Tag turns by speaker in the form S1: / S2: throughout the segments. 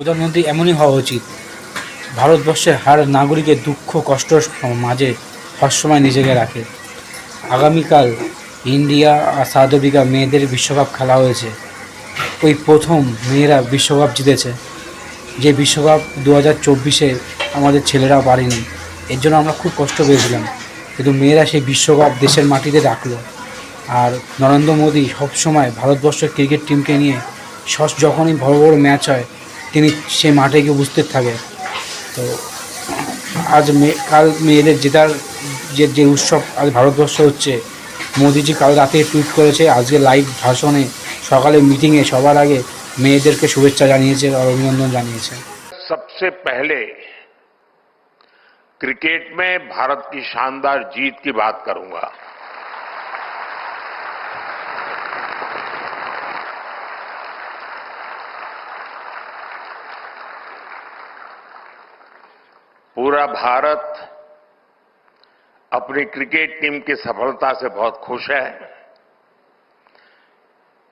S1: প্রধানমন্ত্রী এমনই হওয়া উচিত। ভারতবর্ষের হার নাগরিকের দুঃখ, কষ্ট মাঝে সবসময় নিজেকে রাখে। আগামীকাল ইন্ডিয়া আর সাউথ আফ্রিকা মেয়েদের বিশ্বকাপ খেলা হয়েছে। ওই প্রথম মেয়েরা বিশ্বকাপ জিতেছে। যে বিশ্বকাপ দু হাজার চব্বিশে আমাদের ছেলেরা পারেনি, এর জন্য আমরা খুব কষ্ট পেয়েছিলাম। কিন্তু মেয়েরা সেই বিশ্বকাপ দেশের মাটিতে রাখল। আর নরেন্দ্র মোদী সবসময় ভারতবর্ষের ক্রিকেট টিমকে নিয়ে সস যখনই বড় বড় ম্যাচ হয় তিনি সে মাঠে গিয়ে উপস্থিত থাকে তো আজ মে কাল মেয়েদের জেতার যে যে উৎসব আজ ভারতবর্ষে হচ্ছে মোদিজি কাল রাতে টুইট করেছে আজকে লাইভ ভাষণে সকালে মিটিংয়ে সবার আগে মেয়েদেরকে শুভেচ্ছা জানিয়েছে আর অভিনন্দন জানিয়েছে
S2: सबसे पहले क्रिकेट में भारत की शानदार जीत की बात करूंगा पूरा भारत अपनी क्रिकेट टीम की सफलता से बहुत खुश है।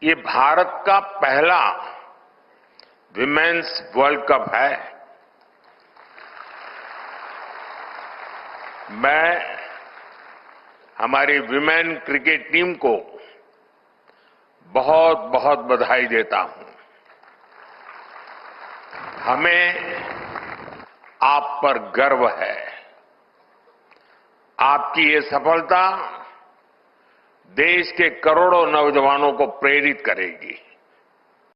S2: ये भारत का पहला विमेन्स वर्ल्ड कप है। मैं हमारी विमेन क्रिकेट टीम को बहुत बहुत बधाई देता हूँ। हमें आप पर गर्व है। आपकी ये सफलता देश के करोड़ों नौजवानों को प्रेरित करेगी।